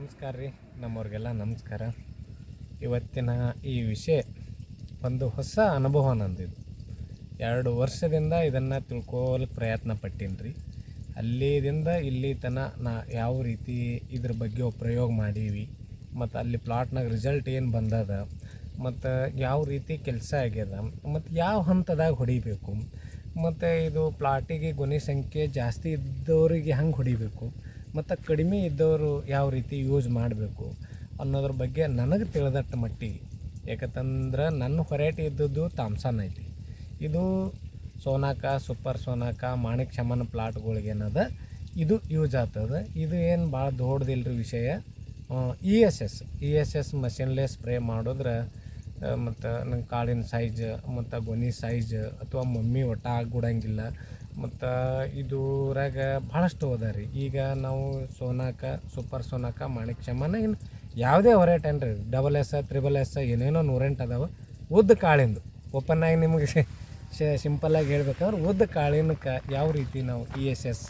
ನಮಸ್ಕಾರ ರೀ, ನಮ್ಮವ್ರಿಗೆಲ್ಲ ನಮಸ್ಕಾರ. ಇವತ್ತಿನ ಈ ವಿಷಯ, ಒಂದು ಹೊಸ ಅನುಭವ ನಂದಿದ್ದು ಎರಡು ವರ್ಷದಿಂದ ಇದನ್ನು ತಿಳ್ಕೊಳಕ್ಕೆ ಪ್ರಯತ್ನ ಪಟ್ಟೀನಿ ರೀ. ಅಲ್ಲಿದಿಂದ ಇಲ್ಲಿ ತನ ನಾ ಯಾವ ರೀತಿ ಇದ್ರ ಬಗ್ಗೆ ಪ್ರಯೋಗ ಮಾಡೀವಿ, ಮತ್ತು ಅಲ್ಲಿ ಪ್ಲಾಟ್ನಾಗ ರಿಸಲ್ಟ್ ಏನು ಬಂದದ, ಮತ್ತು ಯಾವ ರೀತಿ ಕೆಲಸ ಆಗ್ಯದ, ಮತ್ತು ಯಾವ ಹಂತದಾಗ ಹೊಡಿಬೇಕು, ಮತ್ತು ಇದು ಪ್ಲಾಟಿಗೆ ಗುಣಿ ಸಂಖ್ಯೆ ಜಾಸ್ತಿ ಇದ್ದವರಿಗೆ ಹೆಂಗೆ ಹೊಡಿಬೇಕು ಮತ್ತು ಕಡಿಮೆ ಇದ್ದವರು ಯಾವ ರೀತಿ ಯೂಸ್ ಮಾಡಬೇಕು ಅನ್ನೋದ್ರ ಬಗ್ಗೆ ನನಗೆ ತಿಳಿದಟ್ಟ ಮಟ್ಟಿಗೆ ಯಾಕಂತಂದ್ರೆ ನನ್ನ ಹೊರೈಟಿ ಇದ್ದದ್ದು ತಾಮ್ಸನ್ ಐತಿ. ಇದು ಸೋನಾಕ ಸೂಪರ್ ಸೋನಾಕ ಮಾಣಿಕ್ ಶಮನ್ ಪ್ಲಾಟ್ಗಳಿಗೇನದ ಇದು ಯೂಸ್ ಆಗ್ತದೆ. ಇದು ಏನು ಭಾಳ ದೊಡ್ಡದಿಲ್ರಿ ವಿಷಯ. E S S E S S ಮಷಿನ್ಲೇ spray ಮಾಡಿದ್ರೆ ಮತ್ತು ನಂಗೆ ಕಾಳಿನ ಸೈಜ್ ಮತ್ತು ಗೊನಿ ಸೈಜ್ ಅಥವಾ ಮಮ್ಮಿ ಒಟ್ಟ ಆಗ್ಬಿಡಂಗಿಲ್ಲ. ಮತ್ತು ಇದೂರಾಗ ಭಾಳಷ್ಟು ಅದ ರೀ. ಈಗ ನಾವು ಸೋನಾಕ, ಸೂಪರ್ ಸೋನಾಕ, ಮಾಣಿಕ್ ಚಮನ ಇನ್ನು ಯಾವುದೇ ವೆರೈಟಿ ಏನು ರೀ ಡಬಲ್ ಎಸ್ ತ್ರಿಬಲ್ ಎಸ್ ಏನೇನೋ ನೂರೆಂಟು ಅದಾವೆ. ಉದ್ದ ಕಾಳಿಂದು. ಓಪನ್ ಆಗಿ ನಿಮಗೆ ಸಿಂಪಲ್ಲಾಗಿ ಹೇಳ್ಬೇಕಂದ್ರೆ ಉದ್ದ ಕಾಳಿನಕ್ಕೆ ಯಾವ ರೀತಿ ನಾವು ಇ ಎಸ್ ಎಸ್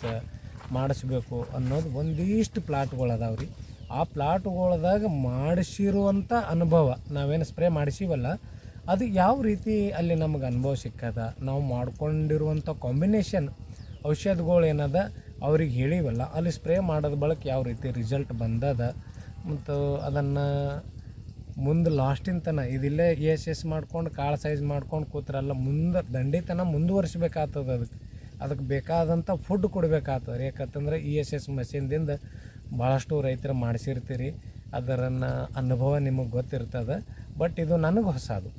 ಮಾಡಿಸ್ಬೇಕು ಅನ್ನೋದು ಒಂದಿಷ್ಟು ಪ್ಲಾಟ್ಗಳು ಅದಾವೆ ರೀ. ಆ ಪ್ಲಾಟ್ಗಳ್ದಾಗ ಮಾಡಿಸಿರುವಂಥ ಅನುಭವ ನಾವೇನು ಸ್ಪ್ರೇ ಮಾಡಿಸಿವಲ್ಲ ಅದು ಯಾವ ರೀತಿ ಅಲ್ಲಿ ನಮಗೆ ಅನುಭವ ಸಿಕ್ಕದ? ನಾವು ಮಾಡ್ಕೊಂಡಿರುವಂಥ ಕಾಂಬಿನೇಷನ್ ಔಷಧಗಳು ಏನದ? ಅವ್ರಿಗೆ ಹೇಳಿವಲ್ಲ. ಅಲ್ಲಿ ಸ್ಪ್ರೇ ಮಾಡೋದು ಬಳಕ ಯಾವ ರೀತಿ ರಿಸಲ್ಟ್ ಬಂದದ? ಮತ್ತು ಅದನ್ನು ಮುಂದೆ ಲಾಸ್ಟಿನ ತನ ಇದಿಲ್ಲೇ ಎಸ್ ಎಸ್ ಮಾಡ್ಕೊಂಡು, ಕಾಳು ಸೈಜ್ ಮಾಡ್ಕೊಂಡು ಕೂತ್ರಲ್ಲ ಮುಂದೆ ದಂಡಿತನ ಮುಂದುವರಿಸ್ಬೇಕಾಗ್ತದೆ ಅದಕ್ಕೆ ಅದಕ್ಕೆ ಬೇಕಾದಂಥ ಫುಡ್ ಕೊಡಬೇಕಾಗ್ತದೆ. ಯಾಕಂತಂದ್ರೆ ಇ ಎಸ್ ಎಸ್ ಮಷಿನ್ದಿಂದ ಭಾಳಷ್ಟು ರೈತರು ಮಾಡಿಸಿರ್ತೀರಿ. ಅದರನ್ನು ಅನುಭವ ನಿಮಗೆ ಗೊತ್ತಿರ್ತದೆ. ಬಟ್ ಇದು ನನಗೆ ಹೊಸದು.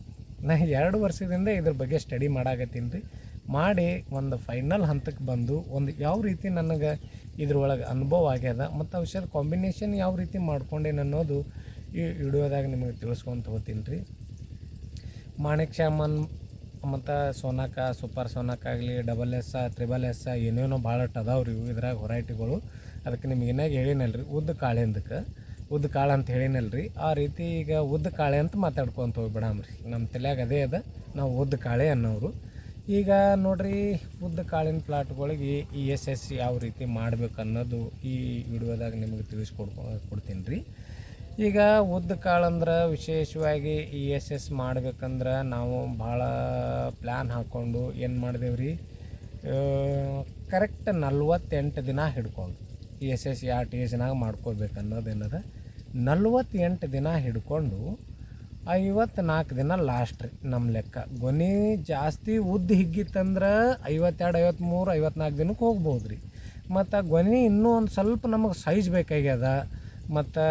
ನಾ ಎರಡು ವರ್ಷದಿಂದ ಇದ್ರ ಬಗ್ಗೆ ಸ್ಟಡಿ ಮಾಡಾಕತ್ತೀನಿ ರೀ. ಮಾಡಿ ಒಂದು ಫೈನಲ್ ಹಂತಕ್ಕೆ ಬಂದು ಒಂದು ಯಾವ ರೀತಿ ನನಗೆ ಇದ್ರೊಳಗೆ ಅನುಭವ ಆಗ್ಯದ ಮತ್ತು ಔಷಧ ಕಾಂಬಿನೇಷನ್ ಯಾವ ರೀತಿ ಮಾಡ್ಕೊಂಡೇನು ಅನ್ನೋದು ಈ ವಿಡಿಯೋದಾಗ ನಿಮಗೆ ತಿಳಿಸ್ಕೊಂತ ಹೋಗ್ತೀನಿ ರೀ. ಮಾಣಿಕ್ ಶಾಮನ್ ಮತ್ತು ಸೋನಾಕ, ಸೂಪರ್ ಸೋನಾಕ ಆಗಲಿ ಡಬಲ್ ಎಸ್ ತ್ರಿಬಲ್ ಎಸ್ ಏನೇನೋ ಭಾಳಷ್ಟು ಅದಾವೆ ರೀ ಇದ್ರಾಗ ಹೊರೈಟಿಗಳು ಅದಕ್ಕೆ ನಿಮ್ಗೆ ಏನಾಗ ಹೇಳಿನಲ್ರಿ, ಉದ್ದ ಕಾಳಿಂದಕ್ಕೆ. ಉದ್ದ ಕಾಳು ಅಂತ ಹೇಳಿನಲ್ರಿ. ಆ ರೀತಿ ಈಗ ಉದ್ದ ಕಾಳೆ ಅಂತ ಮಾತಾಡ್ಕೊಂತ ಹೋಗ್ಬಿಡಮ್ರಿ. ನಮ್ಮ ತಲೆಯಾಗ ಅದೇ ಅದ. ನಾವು ಉದ್ದ ಕಾಳೆ ಅನ್ನೋರು. ಈಗ ನೋಡ್ರಿ, ಉದ್ದ ಕಾಳಿನ ಪ್ಲಾಟ್ಗಳಿಗೆ ಇ ಎಸ್ ಎಸ್ ಯಾವ ರೀತಿ ಮಾಡ್ಬೇಕು ಅನ್ನೋದು ಈ ವಿಡಿಯೋದಾಗ ನಿಮಗೆ ತಿಳಿಸ್ಕೊಡ್ಕೊ ಕೊಡ್ತೀನಿ ರೀ ಈಗ ಉದ್ದ ಕಾಳಂದ್ರೆ ವಿಶೇಷವಾಗಿ ಇ ಎಸ್ ಎಸ್ ಮಾಡ್ಬೇಕಂದ್ರೆ ನಾವು ಭಾಳ ಪ್ಲ್ಯಾನ್ ಹಾಕ್ಕೊಂಡು ಏನು ಮಾಡಿದೆವ್ರಿ? ಕರೆಕ್ಟ್ ನಲ್ವತ್ತೆಂಟು ದಿನ ಹಿಡ್ಕೊಂಡು ಇ ಎಸ್ ಎಸ್ ಯಾವ ಟೇಜ್ನಾಗ ಮಾಡ್ಕೋಬೇಕು ಅನ್ನೋದೇನದ ನಲ್ವತ್ತೆಂಟು ದಿನ ಹಿಡ್ಕೊಂಡು ಐವತ್ನಾಲ್ಕು ದಿನ ಲಾಸ್ಟ್ ರೀ ನಮ್ಮ ಲೆಕ್ಕ. ಗೊನೆ ಜಾಸ್ತಿ ಉದ್ದ ಹಿಗ್ಗಿತ್ತಂದ್ರೆ ಐವತ್ತೆರಡು ಐವತ್ತ್ಮೂರು ಐವತ್ನಾಲ್ಕು ದಿನಕ್ಕೆ ಹೋಗ್ಬೋದು ರೀ ಮತ್ತು ಗೊನೆ ಇನ್ನೂ ಒಂದು ಸ್ವಲ್ಪ ನಮಗೆ ಸೈಜ್ ಬೇಕಾಗ್ಯದ, ಮತ್ತು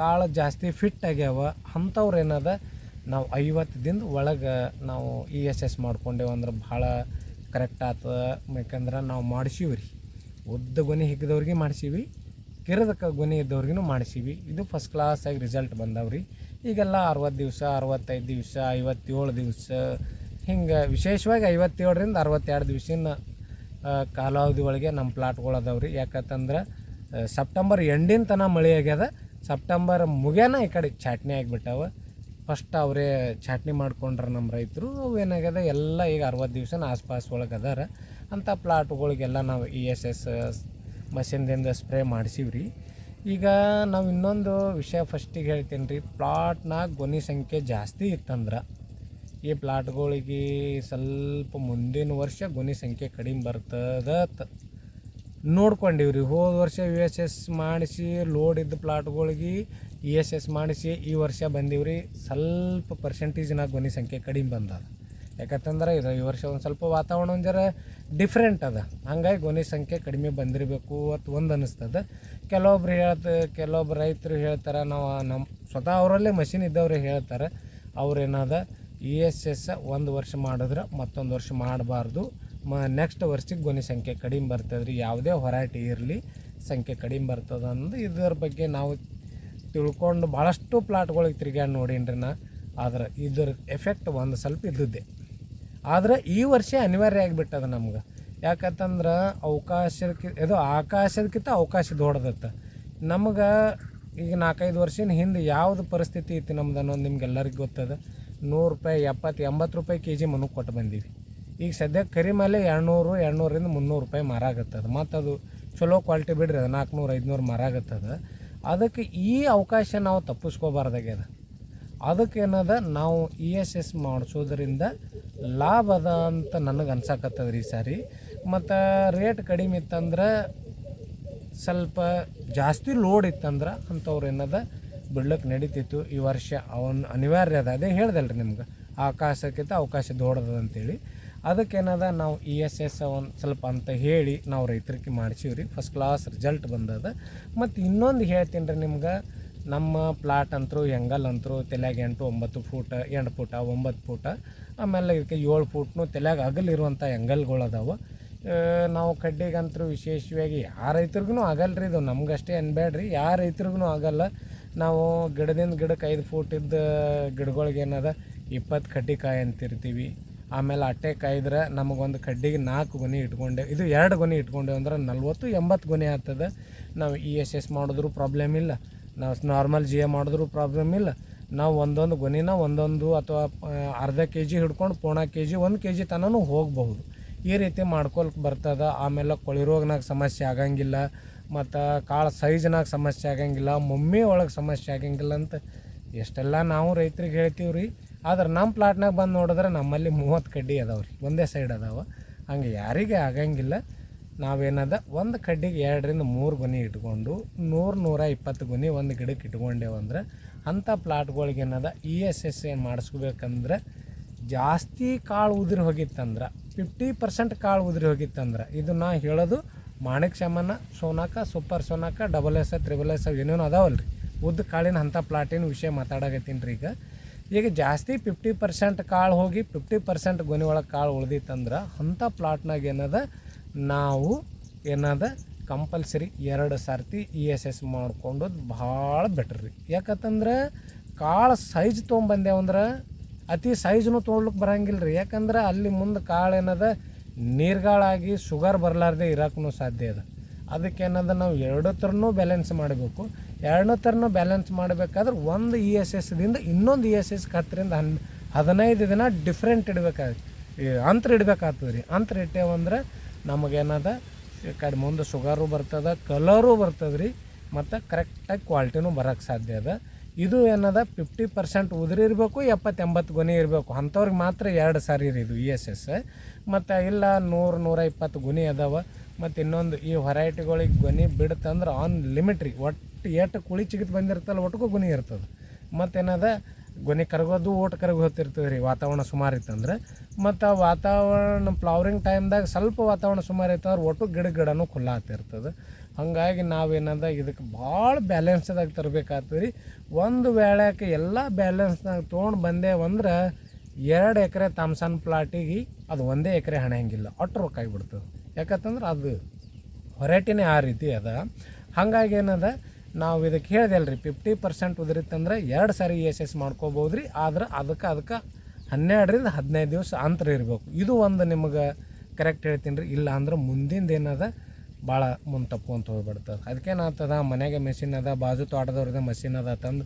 ಕಾಳು ಜಾಸ್ತಿ ಫಿಟ್ ಆಗ್ಯಾವ, ಅಂಥವ್ರು ಏನದ? ನಾವು ಐವತ್ತು ದಿನದ ಒಳಗೆ ನಾವು ಇ ಎಸ್ ಎಸ್ ಮಾಡ್ಕೊಂಡೇವು ಅಂದ್ರೆ ಭಾಳ ಕರೆಕ್ಟ್ ಆಗ್ತದ ಯಾಕಂದ್ರೆ ನಾವು ಮಾಡಿಸೀವಿ ರೀ ಉದ್ದ ಗೊನೆ ಹಿಗ್ಗಿದವ್ರಿಗೆ ಮಾಡಿಸೀವಿ. ಕಿರದ ಕ ಗೊನೆ ಇದ್ದವ್ರಿಗೂ ಮಾಡಿಸೀವಿ. ಇದು ಫಸ್ಟ್ ಕ್ಲಾಸಾಗಿ ರಿಸಲ್ಟ್ ಬಂದವ್ರಿ. ಈಗೆಲ್ಲ ಅರವತ್ತು ದಿವಸ, ಅರವತ್ತೈದು ದಿವಸ, ಐವತ್ತೇಳು ದಿವಸ, ಹಿಂಗೆ ವಿಶೇಷವಾಗಿ ಐವತ್ತೇಳರಿಂದ ಅರವತ್ತೆರಡು ದಿವಸಿನ ಕಾಲಾವಧಿ ಒಳಗೆ ನಮ್ಮ ಪ್ಲಾಟ್ಗಳು ಅದಾವೆ ರೀ ಯಾಕಂತಂದ್ರೆ ಸೆಪ್ಟೆಂಬರ್ ಎಂಡಿನ ತನಕ ಮಳೆ ಆಗ್ಯದ. ಸೆಪ್ಟೆಂಬರ್ ಮುಗ್ಯಾನ ಈ ಕಡೆ ಚಾಟ್ನಿ ಆಗಿಬಿಟ್ಟಾವ. ಫಸ್ಟ್ ಅವರೇ ಚಾಟ್ನಿ ಮಾಡ್ಕೊಂಡ್ರೆ ನಮ್ಮ ರೈತರು. ಅವು ಏನಾಗ್ಯದ, ಎಲ್ಲ ಈಗ ಅರವತ್ತು ದಿವ್ಸನ ಆಸ್ಪಾಸ್ ಒಳಗೆ ಅದಾರ. ಅಂಥ ಪ್ಲಾಟ್ಗಳಿಗೆಲ್ಲ ನಾವು ಇ ಎಸ್ ಎಸ್ ಮಷಿನ್ದಿಂದ ಸ್ಪ್ರೇ ಮಾಡಿಸೀವಿ ರೀ ಈಗ ನಾವು ಇನ್ನೊಂದು ವಿಷಯ ಫಸ್ಟಿಗೆ ಹೇಳ್ತೀನಿ ರೀ ಪ್ಲಾಟ್ನಾಗ ಗೊನಿ ಸಂಖ್ಯೆ ಜಾಸ್ತಿ ಇತ್ತಂದ್ರೆ ಈ ಪ್ಲಾಟ್ಗಳಿಗೆ ಸ್ವಲ್ಪ ಮುಂದಿನ ವರ್ಷ ಗೊನಿ ಸಂಖ್ಯೆ ಕಡಿಮೆ ಬರ್ತದ ನೋಡ್ಕೊಂಡಿವ್ರಿ, ಹೋದ ವರ್ಷ ಯು ಎಸ್ ಎಸ್ ಮಾಡಿಸಿ ಲೋಡ್ ಇದ್ದ ಪ್ಲಾಟ್ಗಳಿಗೆ ಇ ಎಸ್ ಎಸ್ ಮಾಡಿಸಿ ಈ ವರ್ಷ ಬಂದೀವಿ ರೀ ಸ್ವಲ್ಪ ಪರ್ಸೆಂಟೇಜ್ನಾಗ ಗೊನಿ ಸಂಖ್ಯೆ ಕಡಿಮೆ ಬಂದದ. ಯಾಕಂತಂದ್ರೆ ಇದು ಈ ವರ್ಷ ಒಂದು ಸ್ವಲ್ಪ ವಾತಾವರಣ ಒಂದು ಜರ ಡಿಫ್ರೆಂಟ್ ಅದ. ಹಂಗಾಗಿ ಗೊನೆ ಸಂಖ್ಯೆ ಕಡಿಮೆ ಬಂದಿರಬೇಕು ಅಂತ ಒಂದು ಅನ್ನಿಸ್ತದೆ ಕೆಲವೊಬ್ರು ಹೇಳ್ತ, ಕೆಲವೊಬ್ರು ರೈತರು ಹೇಳ್ತಾರೆ, ನಾವು ನಮ್ಮ ಸ್ವತಃ ಅವರಲ್ಲೇ ಮಷಿನ್ ಇದ್ದವ್ರೆ ಹೇಳ್ತಾರೆ, ಅವ್ರೇನದ ಇ ಎಸ್ ಎಸ್ ಒಂದು ವರ್ಷ ಮಾಡಿದ್ರೆ ಮತ್ತೊಂದು ವರ್ಷ ಮಾಡಬಾರ್ದು. ಮ ನೆಕ್ಸ್ಟ್ ವರ್ಷಕ್ಕೆ ಗೊನೆ ಸಂಖ್ಯೆ ಕಡಿಮೆ ಬರ್ತದ್ರಿ. ಯಾವುದೇ ಹೊರಾಟಿ ಇರಲಿ ಸಂಖ್ಯೆ ಕಡಿಮೆ ಬರ್ತದೆ ಅಂದು ಇದರ ಬಗ್ಗೆ ನಾವು ತಿಳ್ಕೊಂಡು ಭಾಳಷ್ಟು ಪ್ಲಾಟ್ಗಳಿಗೆ ತಿರ್ಗ್ಯಾಡಿ ನೋಡೀನಿ ರೀ ನಾ. ಆದ್ರೆ ಇದ್ರ ಎಫೆಕ್ಟ್ ಒಂದು ಸ್ವಲ್ಪ ಇದ್ದದ್ದೇ. ಆದ್ರೆ ಈ ವರ್ಷ ಅನಿವಾರ್ಯ ಆಗಿಬಿಟ್ಟದ ನಮ್ಗೆ. ಯಾಕಂತಂದ್ರೆ ಅವಕಾಶಕ್ಕೆ ಇದು ಆಕಾಶದಕ್ಕಿಂತ ಅವಕಾಶ ದೊಡ್ಡದತ್ತ. ನಮ್ಗೆ ಈಗ ನಾಲ್ಕೈದು ವರ್ಷದ ಹಿಂದೆ ಯಾವುದು ಪರಿಸ್ಥಿತಿ ಇತ್ತು ನಮ್ದು ಅನ್ನೋದು ನಿಮ್ಗೆಲ್ಲರಿಗೂ ಗೊತ್ತದ. ನೂರು ರೂಪಾಯಿ ಎಪ್ಪತ್ತು ಎಂಬತ್ತು ರೂಪಾಯಿ ಕೆ ಜಿ ಮನಕ್ಕೆ ಕೊಟ್ಟು ಬಂದೀವಿ. ಈಗ ಸದ್ಯಕ್ಕೆ ಕರಿ ಮೇಲೆ ಎರಡುನೂರು, ಎರಡುನೂರಿಂದ ಮುನ್ನೂರು ರೂಪಾಯಿ ಮಾರಾಗತ್ತದ ಮತ್ತು ಅದು ಚಲೋ ಕ್ವಾಲಿಟಿ ಬಿಡ್ರಿ, ಅದು ನಾಲ್ಕುನೂರು ಐದುನೂರು ಮಾರಾಗತ್ತದ ಅದಕ್ಕೆ ಈ ಅವಕಾಶ ನಾವು ತಪ್ಪಿಸ್ಕೋಬಾರ್ದಾಗ್ಯದ. ಅದಕ್ಕೆ ಏನದ ನಾವು ಇ ಎಸ್ ಎಸ್ ಮಾಡಿಸೋದ್ರಿಂದ ಲಾಭ ಅದ ಅಂತ ನನಗೆ ಅನ್ಸಕತ್ತದ ರೀ ಸಾರಿ. ಮತ್ತು ರೇಟ್ ಕಡಿಮೆ ಇತ್ತಂದ್ರೆ ಸ್ವಲ್ಪ ಜಾಸ್ತಿ ಲೋಡ್ ಇತ್ತಂದ್ರೆ ಅಂಥವ್ರು ಏನದ ಬಿಡ್ಲಕ್ಕೆ ನಡೀತಿತ್ತು. ಈ ವರ್ಷ ಅವನು ಅನಿವಾರ್ಯ ಅದ. ಅದೇ ಹೇಳ್ದಲ್ಲ ರೀ ನಿಮ್ಗೆ. ಆಕಾಶಕ್ಕಿಂತ ಅವಕಾಶ ದೊಡ್ಡದ ಅಂತೇಳಿ. ಅದಕ್ಕೇನದ, ನಾವು ಇ ಎಸ್ ಎಸ್ ಒಂದು ಸ್ವಲ್ಪ ಅಂತ ಹೇಳಿ ನಾವು ರೈತರಿಗೆ ಮಾಡಿಸೀವಿ ರೀ ಫಸ್ಟ್ ಕ್ಲಾಸ್ ರಿಸಲ್ಟ್ ಬಂದದ. ಮತ್ತು ಇನ್ನೊಂದು ಹೇಳ್ತೀನಿ ರೀ ನಿಮ್ಗೆ. ನಮ್ಮ ಪ್ಲಾಟ್ ಅಂತರೂ ಹೆಂಗಲ್ ಅಂತರೂ ತಲೆಗೆ ಎಂಟು, ಒಂಬತ್ತು ಫೂಟ, ಎಂಟು ಫೂಟ, ಒಂಬತ್ತು ಫೂಟ, ಆಮೇಲೆ ಇದಕ್ಕೆ ಏಳು ಫೂಟ್ನು ತಲೆಗೆ ಅಗಲಿರುವಂಥ ಎಂಗಲ್ಗಳು ಅದಾವೆ. ನಾವು ಕಡ್ಡಿಗಂತರೂ ವಿಶೇಷವಾಗಿ ಯಾವ ರೈತರಿಗೂ ಆಗಲ್ಲ ರೀ ಇದು, ನಮಗಷ್ಟೇ ಅನ್ಬೇಡ್ರಿ ಯಾವ ರೈತರಿಗೂ ಆಗಲ್ಲ, ನಾವು ಗಿಡದಿಂದ ಗಿಡಕ್ಕೆ ಐದು ಫೂಟ್ ಇದ್ದ ಗಿಡಗಳಿಗೆ ಏನದ, ಇಪ್ಪತ್ತು ಕಡ್ಡಿ ಕಾಯಿ ಅಂತಿರ್ತೀವಿ. ಆಮೇಲೆ ಅಟ್ಟೆ ಕಾಯಿದ್ರೆ ನಮಗೊಂದು ಕಡ್ಡಿಗೆ ನಾಲ್ಕು ಗೊನೆ ಇಟ್ಕೊಂಡೆ, ಇದು ಎರಡು ಗೊನೆ ಇಟ್ಕೊಂಡೆ ಅಂದ್ರೆ ನಲ್ವತ್ತು ಎಂಬತ್ತು ಗೊನೆ ಆಗ್ತದೆ. ನಾವು ಇ ಎಸ್ ಎಸ್ ಮಾಡಿದ್ರೂ ಪ್ರಾಬ್ಲಮ್ ಇಲ್ಲ. ನಾವು ನಾರ್ಮಲ್ ಜಿ ಎ ಮಾಡಿದ್ರೂ ಪ್ರಾಬ್ಲಮ್ ಇಲ್ಲ. ನಾವು ಒಂದೊಂದು ಗೊನಿನ ಒಂದೊಂದು ಅಥವಾ ಅರ್ಧ ಕೆ ಜಿ ಹಿಡ್ಕೊಂಡು ಪೋಣ ಕೆ ಜಿ ಒಂದು ಕೆ ಜಿ ತನೂ ಹೋಗಬಹುದು. ಈ ರೀತಿ ಮಾಡ್ಕೊಳಕ್ಕೆ ಬರ್ತದ. ಆಮೇಲೆ ಕೊಳಿರೋಗ್ನಾಗ ಸಮಸ್ಯೆ ಆಗಂಗಿಲ್ಲ. ಮತ್ತು ಕಾಳು ಸೈಜ್ನಾಗ ಸಮಸ್ಯೆ ಆಗಂಗಿಲ್ಲ. ಮಮ್ಮಿ ಒಳಗೆ ಸಮಸ್ಯೆ ಆಗಂಗಿಲ್ಲ ಅಂತ ಎಷ್ಟೆಲ್ಲ ನಾವು ರೈತರಿಗೆ ಹೇಳ್ತೀವಿ ರೀ ಆದ್ರೆ ನಮ್ಮ ಪ್ಲಾಟ್ನಾಗ ಬಂದು ನೋಡಿದ್ರೆ ನಮ್ಮಲ್ಲಿ ಮೂವತ್ತು ಕಡ್ಡಿ ಅದಾವೆ ರೀ ಒಂದೇ ಸೈಡ್ ಅದಾವೆ. ಹಂಗೆ ಯಾರಿಗೆ ಆಗಂಗಿಲ್ಲ. ನಾವೇನದ, ಒಂದು ಕಡ್ಡಿಗೆ ಎರಡರಿಂದ ಮೂರು ಗೊನೆ ಇಟ್ಕೊಂಡು, ನೂರು ನೂರ ಇಪ್ಪತ್ತು ಗೊನೆ ಒಂದು ಗಿಡಕ್ಕೆ ಇಟ್ಕೊಂಡೇವಂದ್ರೆ ಅಂಥ ಪ್ಲಾಟ್ಗಳಿಗೆ ಏನದ, ಇ ಎಸ್ ಎಸ್ ಏನು ಮಾಡಿಸ್ಕೋಬೇಕಂದ್ರೆ, ಜಾಸ್ತಿ ಕಾಳು ಉದುರಿ ಹೋಗಿತ್ತಂದ್ರೆ, ಫಿಫ್ಟಿ ಪರ್ಸೆಂಟ್ ಕಾಳು ಉದುರಿ ಹೋಗಿತ್ತಂದ್ರೆ, ಇದು ನಾ ಹೇಳೋದು Manik ಶಮನ, Sonaka, super Sonaka double S triple S ಏನೇನು ಅದಾವಲ್ಲ ರೀ ಉದ್ದ ಕಾಳಿನ ಅಂಥ ಪ್ಲಾಟಿನ ವಿಷಯ ಮಾತಾಡಕತ್ತೀನಿ ರೀ ಈಗ. ಈಗ ಜಾಸ್ತಿ ಫಿಫ್ಟಿ ಪರ್ಸೆಂಟ್ ಕಾಳು ಹೋಗಿ, ಫಿಫ್ಟಿ ಪರ್ಸೆಂಟ್ ಗೊನೆ ಒಳಗೆ ಕಾಳು ಉಳ್ದಿತ್ತಂದ್ರೆ, ಅಂಥ ಪ್ಲಾಟ್ನಾಗ ಏನದ ನಾವು ಏನದ ಕಂಪಲ್ಸರಿ ಎರಡು ಸರ್ತಿ ಇ ಎಸ್ ಎಸ್ ಮಾಡ್ಕೊಂಡೋದು ಭಾಳ ಬೆಟ್ರ್ ರೀ. ಯಾಕಂತಂದ್ರೆ ಕಾಳು ಸೈಜ್ ತೊಗೊಂಬಂದೇವಂದ್ರೆ ಅತಿ ಸೈಜ್ನು ತೊಗೊಳ್ಲಿಕ್ಕೆ ಬರಂಗಿಲ್ಲ ರೀ. ಯಾಕಂದ್ರೆ ಅಲ್ಲಿ ಮುಂದೆ ಕಾಳು ಏನದ ನೀರ್ಗಾಳಾಗಿ ಶುಗರ್ ಬರಲಾರ್ದೆ ಇರೋಕ್ಕೂ ಸಾಧ್ಯ ಅದ. ಅದಕ್ಕೆ ಏನದ ನಾವು ಎರಡು ಥರನೂ ಬ್ಯಾಲೆನ್ಸ್ ಮಾಡಬೇಕು. ಎರಡನೇ ಥರನೂ ಬ್ಯಾಲೆನ್ಸ್ ಮಾಡಬೇಕಾದ್ರೆ ಒಂದು ಇ ಎಸ್ ಎಸ್ದಿಂದ ಇನ್ನೊಂದು ಇ ಎಸ್ ಎಸ್ ಹತ್ತರಿಂದ ಹನ್, ಹದಿನೈದು ದಿನ ಡಿಫ್ರೆಂಟ್ ಇಡಬೇಕಾಗುತ್ತೆ ಅಂತರ ಇಡಬೇಕಾಗ್ತದೆ ರೀ ಅಂತರ ಇಟ್ಟೇವಂದ್ರೆ ನಮಗೇನದ? ಕಡೆ ಮುಂದೆ ಶುಗರು ಬರ್ತದೆ ಕಲರು ಬರ್ತದೆ ರೀ ಮತ್ತು ಕರೆಕ್ಟಾಗಿ ಕ್ವಾಲಿಟಿನೂ ಬರೋಕ್ಕೆ ಸಾಧ್ಯ ಅದ. ಇದು ಏನದ? ಫಿಫ್ಟಿ ಪರ್ಸೆಂಟ್ ಉದುರಿ ಇರಬೇಕು ಎಪ್ಪತ್ತು ಎಂಬತ್ತು ಗೊನೆ ಇರಬೇಕು. ಅಂಥವ್ರಿಗೆ ಮಾತ್ರ ಎರಡು ಸಾರಿ ರೀ ಇದು ಇ ಎಸ್ ಎಸ್ ಮತ್ತು ಇಲ್ಲ ನೂರು ನೂರ ಇಪ್ಪತ್ತು ಗುಣಿ ಅದಾವ. ಮತ್ತು ಇನ್ನೊಂದು ಈ ವೆರೈಟಿಗಳಿಗೆ ಗೊನೆ ಬಿಡ್ತಂದ್ರೆ ಆನ್ ಲಿಮಿಟ್ ರೀ. ಒಟ್ಟು ಎಷ್ಟು ಕುಳಿ ಚಿಗಿತ್ ಬಂದಿರ್ತಲ್ಲ ಒಟ್ಟಿಗೂ ಗುಣಿ ಇರ್ತದೆ. ಮತ್ತೇನದ? ಗೊನೆ ಕರಗೋದು, ಓಟ್ ಕರಗಿ ಹೋಗ್ತಿರ್ತದೆ ರೀ ವಾತಾವರಣ ಸುಮಾರು ಇತ್ತಂದ್ರೆ. ಮತ್ತು ವಾತಾವರಣ ಫ್ಲವರಿಂಗ್ ಟೈಮ್ದಾಗ ಸ್ವಲ್ಪ ವಾತಾವರಣ ಸುಮಾರು ಇತ್ತಂದ್ರೆ ಒಟ್ಟು ಗಿಡ ಗಿಡನೂ ಖುಲ್ಲ ಆಗ್ತಿರ್ತದೆ. ಹಾಗಾಗಿ ನಾವೇನದ ಇದಕ್ಕೆ ಭಾಳ ಬ್ಯಾಲೆನ್ಸ್ದಾಗ ತರಬೇಕಾಗ್ತದೆ ರೀ ಒಂದು ವೇಳೆಗೆ ಎಲ್ಲ ಬ್ಯಾಲೆನ್ಸ್ನಾಗ ತೊಗೊಂಡು ಬಂದೇವಂದ್ರೆ ಎರಡು ಎಕರೆ ತಾಮ್ಸನ್ ಪ್ಲಾಟಿಗೆ ಅದು ಒಂದೇ ಎಕರೆ ಹಣೆಯಂಗಿಲ್ಲ ಅಷ್ಟು ರೊಕ್ಕ ಆಗಿಬಿಡ್ತದೆ. ಯಾಕಂತಂದ್ರೆ ಅದು ಹೊರಟಿನೇ ಆ ರೀತಿ ಅದ. ಹಾಗಾಗಿ ಏನದ ನಾವು ಇದಕ್ಕೆ ಹೇಳಿದೆ ಅಲ್ರಿ ಫಿಫ್ಟಿ ಪರ್ಸೆಂಟ್ ಉದುರಿತ್ತಂದ್ರೆ ಎರಡು ಸಾರಿ ಎಸ್ ಎಸ್ ಮಾಡ್ಕೋಬೋದು ರೀ ಆದ್ರೆ ಅದಕ್ಕೆ ಅದಕ್ಕೆ ಹನ್ನೆರಡರಿಂದ ಹದಿನೈದು ದಿವಸ ಅಂತರ ಇರಬೇಕು. ಇದು ಒಂದು ನಿಮಗೆ ಕರೆಕ್ಟ್ ಹೇಳ್ತೀನಿ ರೀ, ಇಲ್ಲ ಅಂದ್ರೆ ಮುಂದಿಂದ ಏನದ ಭಾಳ ಮುಂದೆ ತಪ್ಪು ಅಂತ ಹೋಗ್ಬಿಡ್ತದೆ. ಅದಕ್ಕೇನಾಗ್ತದ ಮನೆಗೆ ಮೆಷಿನ್ ಅದ, ಬಾಜು ತೋಟದವ್ರದ್ದು ಮಷಿನ್ ಅದ ತಂದು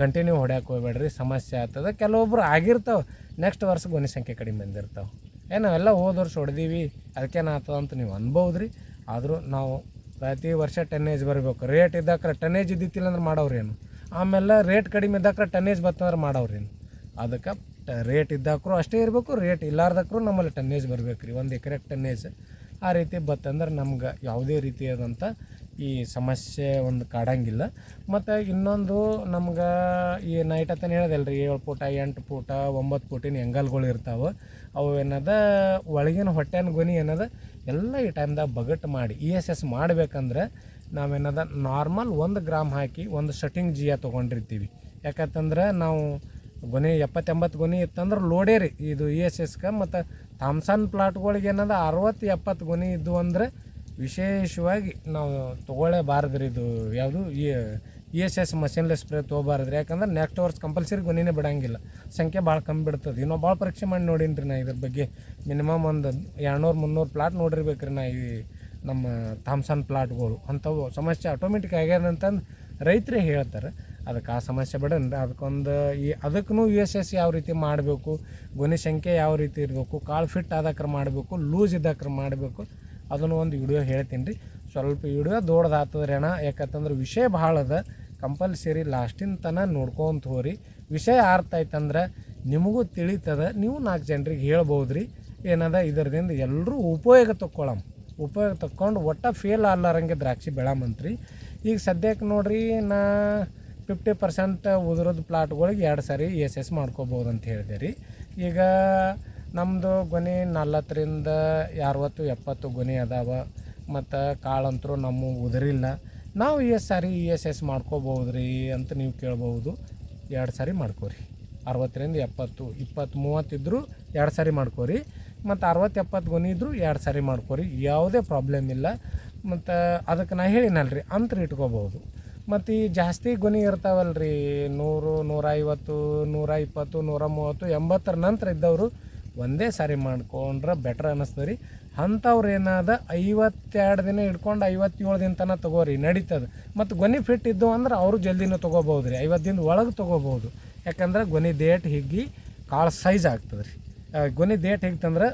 ಕಂಟಿನ್ಯೂ ಹೊಡ್ಯಾಕೆ ಹೋಗ್ಬೇಡ್ರಿ, ಸಮಸ್ಯೆ ಆಗ್ತದೆ. ಕೆಲವೊಬ್ಬರು ಆಗಿರ್ತಾವೆ ನೆಕ್ಸ್ಟ್ ವರ್ಷ ಗೊನೆ ಸಂಖ್ಯೆ ಕಡಿಮೆ ಬಂದಿರ್ತಾವೆ. ಏನೋ ಎಲ್ಲ ಹೋದ ವರ್ಷ ಹೊಡೆದೀವಿ ಅದಕ್ಕೇನಾಗ್ತದೆ ಅಂತ ನೀವು ಅನ್ಬೋದ್ರಿ, ಆದರೂ ನಾವು ಪ್ರತಿ ವರ್ಷ ಟನ್ನೇಜ್ ಬರಬೇಕು. ರೇಟ್ ಇದ್ದಾಕ್ರೆ ಟನ್ನೇಜ್ ಇದ್ದಿತ್ತಿಲ್ಲ ಅಂದ್ರೆ ಮಾಡೋರೇನು ಆಮೇಲೆ ರೇಟ್ ಕಡಿಮೆ ಇದ್ದಾಕ್ರೆ ಟನ್ನೇಜ್ ಬತ್ತಂದ್ರೆ ಮಾಡೋರೇನು ಅದಕ್ಕೆ ರೇಟ್ ಇದ್ದಾಕ್ರು ಅಷ್ಟೇ ಇರಬೇಕು ರೇಟ್ ಇಲ್ಲಾರ್ದಕ್ರು ನಮ್ಮಲ್ಲಿ ಟನ್ನೇಜ್ ಬರಬೇಕು ರೀ ಒಂದು ಎಕರೆ ಟನ್ನೇಜ್ ಆ ರೀತಿ ಬತ್ತಂದ್ರೆ ನಮ್ಗೆ ಯಾವುದೇ ರೀತಿಯಾದಂಥ ಈ ಸಮಸ್ಯೆ ಒಂದು ಕಾಡಂಗಿಲ್ಲ. ಮತ್ತು ಇನ್ನೊಂದು ನಮ್ಗೆ ಈ ನೈಟ್ ಹತ್ತನ ಹೇಳೋದಲ್ಲ ರೀ ಏಳು ಫೂಟ ಎಂಟು ಫೂಟ ಒಂಬತ್ತು ಫೂಟಿನ ಎಂಗಲ್ಗಳು ಇರ್ತಾವೆ. ಅವು ಏನದ, ಒಳಗಿನ ಹೊಟ್ಟೆನ ಗೊನಿ ಏನದ ಎಲ್ಲ ಈ ಟೈಮ್ದಾಗ ಬಗಟ್ ಮಾಡಿ ಇ ಎಸ್ ಎಸ್ ಮಾಡಬೇಕಂದ್ರೆ ನಾವೇನದ ನಾರ್ಮಲ್ ಒಂದು ಗ್ರಾಮ್ ಹಾಕಿ ಒಂದು ಶಟಿಂಗ್ ಜಿಯ ತೊಗೊಂಡಿರ್ತೀವಿ. ಯಾಕಂತಂದ್ರೆ ನಾವು ಗೊನೆ ಎಪ್ಪತ್ತೆಂಬತ್ತು ಗೊನೆ ಇತ್ತಂದ್ರೆ ಲೋಡೇ ರೀ. ಇದು ಇ ಎಸ್ ಎಸ್ಗೆ ಮತ್ತು ಥಾಮ್ಸನ್ ಪ್ಲಾಟ್ಗಳಿಗೆ ಏನದ ಅರವತ್ತು ಎಪ್ಪತ್ತು ಗೊನೆ ಇದ್ದು ಅಂದರೆ ವಿಶೇಷವಾಗಿ ನಾವು ತೊಗೊಳ್ಳೇಬಾರ್ದು ರೀ ಇದು ಯಾವುದು ಇ ಎಸ್ ಎಸ್ ಮಷಿನ್ಲೆಸ್ ಸ್ಪ್ರೇ ತೊಗೋಬಾರ್ದು ಯಾಕಂದ್ರೆ ನೆಕ್ಸ್ಟ್ ವರ್ಷ ಕಂಪಲ್ಸರಿ ಗೊನಿನೇ ಬಿಡಂಗಿಲ್ಲ. ಸಂಖ್ಯೆ ಭಾಳ ಕಮ್ಮಿ ಬಿಡ್ತದೆ. ಇನ್ನೂ ಭಾಳ ಪರೀಕ್ಷೆ ಮಾಡಿ ನೋಡೀನಿ ರೀ ನಾ ಇದ್ರ ಬಗ್ಗೆ. ಮಿನಿಮಮ್ ಒಂದು ಎರಡುನೂರು, ಮುನ್ನೂರು ಪ್ಲಾಟ್ ನೋಡಿರ್ಬೇಕು ರೀ ನಾ ಈ ನಮ್ಮ ಥಾಮ್ಸನ್ ಪ್ಲಾಟ್ಗಳು ಅಂಥವು ಸಮಸ್ಯೆ ಆಟೋಮೆಟಿಕ್ ಆಗ್ಯಾದ ಅಂತಂದು ರೈತರೇ ಹೇಳ್ತಾರೆ. ಅದಕ್ಕೆ ಆ ಸಮಸ್ಯೆ ಬೇಡ ಅದಕ್ಕೊಂದು ಈ ಅದಕ್ಕೂ ಯು ಎಸ್ ಎಸ್ ಯಾವ ರೀತಿ ಮಾಡಬೇಕು, ಗೊನೆ ಸಂಖ್ಯೆ ಯಾವ ರೀತಿ ಇರಬೇಕು ಕಾಳು ಫಿಟ್ ಆದಕ್ರ ಮಾಡಬೇಕು, ಲೂಸ್ ಇದ್ದಕ್ರ ಮಾಡಬೇಕು, ಅದನ್ನು ಒಂದು ವಿಡಿಯೋ ಹೇಳ್ತೀನಿ ರೀ ಸ್ವಲ್ಪ ವಿಡಿಯೋ ದೊಡ್ಡದಾಗ್ತದ್ರಿ ಅಣ್ಣ. ಯಾಕಂತಂದ್ರೆ ವಿಷಯ ಭಾಳ ಅದ. ಕಂಪಲ್ಸರಿ ಲಾಸ್ಟಿನ ತನಕ ನೋಡ್ಕೊಂತ ಹೋರಿ. ವಿಷಯ ಅರ್ಥ ಆಯ್ತಂದ್ರೆ ನಿಮಗೂ ತಿಳಿತದ. ನೀವು ನಾಲ್ಕು ಜನರಿಗೆ ಹೇಳ್ಬೋದು ರೀ ಏನದ? ಇದರಿಂದ ಎಲ್ಲರೂ ಉಪಯೋಗ ತಕ್ಕೊಳಮ್ ಉಪಯೋಗ ತಕ್ಕೊಂಡು ಒಟ್ಟ ಫೇಲ್ ಆಗ್ಲಾರಂಗೆ ದ್ರಾಕ್ಷಿ ಬೆಳಮಂತ್ರಿ. ಈಗ ಸದ್ಯಕ್ಕೆ ನೋಡ್ರಿ ನಾ ಫಿಫ್ಟಿ ಪರ್ಸೆಂಟ್ ಉದುರದ ಪ್ಲಾಟ್ಗಳಿಗೆ ಎರಡು ಸಾರಿ ಎಸ್ ಎಸ್ ಮಾಡ್ಕೋಬೋದು ಅಂತ ಹೇಳಿದೆ ರೀ ಈಗ ನಮ್ಮದು ಗೊನೆ ನಲ್ವತ್ತರಿಂದ ಅರವತ್ತು ಎಪ್ಪತ್ತು ಗೊನೆ ಅದಾವ. ಮತ್ತು ಕಾಳಂತರು ನಮ್ಮ ಉದರಿಲ್ಲ. ನಾವು S sorry E S S ಮಾಡ್ಕೋಬೋದು ಅಂತ ನೀವು ಕೇಳ್ಬೋದು ಎರಡು ಸಾರಿ ಮಾಡ್ಕೋರಿ. ಅರವತ್ತರಿಂದ ಎಪ್ಪತ್ತು ಇಪ್ಪತ್ತು ಮೂವತ್ತಿದ್ದರೂ ಎರಡು ಸಾರಿ ಮಾಡ್ಕೋರಿ. ಮತ್ತು ಅರವತ್ತು ಎಪ್ಪತ್ತು ಗೊನಿ ಇದ್ದರೂ ಎರಡು ಸಾರಿ ಮಾಡ್ಕೋರಿ. ಯಾವುದೇ ಪ್ರಾಬ್ಲಮ್ ಇಲ್ಲ. ಮತ್ತು ಅದಕ್ಕೆ ನಾ ಹೇಳಿನಲ್ರಿ, ಅಂತರ ಇಟ್ಕೋಬೋದು ಮತ್ತು ಈ ಜಾಸ್ತಿ ಗೊನಿ ಇರ್ತಾವಲ್ಲ ರೀ ನೂರು ನೂರ ಐವತ್ತು ನೂರ ಇಪ್ಪತ್ತು ನೂರ ಮೂವತ್ತು ಎಂಬತ್ತರ ನಂತರ ಇದ್ದವರು ಒಂದೇ ಸಾರಿ ಮಾಡ್ಕೊಂಡ್ರೆ ಬೆಟ್ರ್ ಅನ್ನಿಸ್ತದೆ ರೀ ಅಂಥವ್ರು ಏನಾದ ಐವತ್ತೆರಡು ದಿನ ಹಿಡ್ಕೊಂಡು ಐವತ್ತೇಳು ದಿನ ತನಕ ತೊಗೋರಿ, ನಡೀತದೆ. ಮತ್ತು ಗೊನಿ ಫಿಟ್ ಇದ್ದು ಅಂದ್ರೆ ಅವರು ಜಲ್ದಿನೂ ತೊಗೋಬೋದು ರೀ ಐವತ್ತು ದಿನದ ಒಳಗೆ ತೊಗೋಬೋದು ಯಾಕಂದ್ರೆ ಗೊನಿ ದೇಟ್ ಹಿಗ್ಗಿ ಕಾಳು ಸೈಜ್ ಆಗ್ತದೆ ರೀ ಗೊನಿ ದೇಟ್ ಹಿಗ್ತಂದ್ರೆ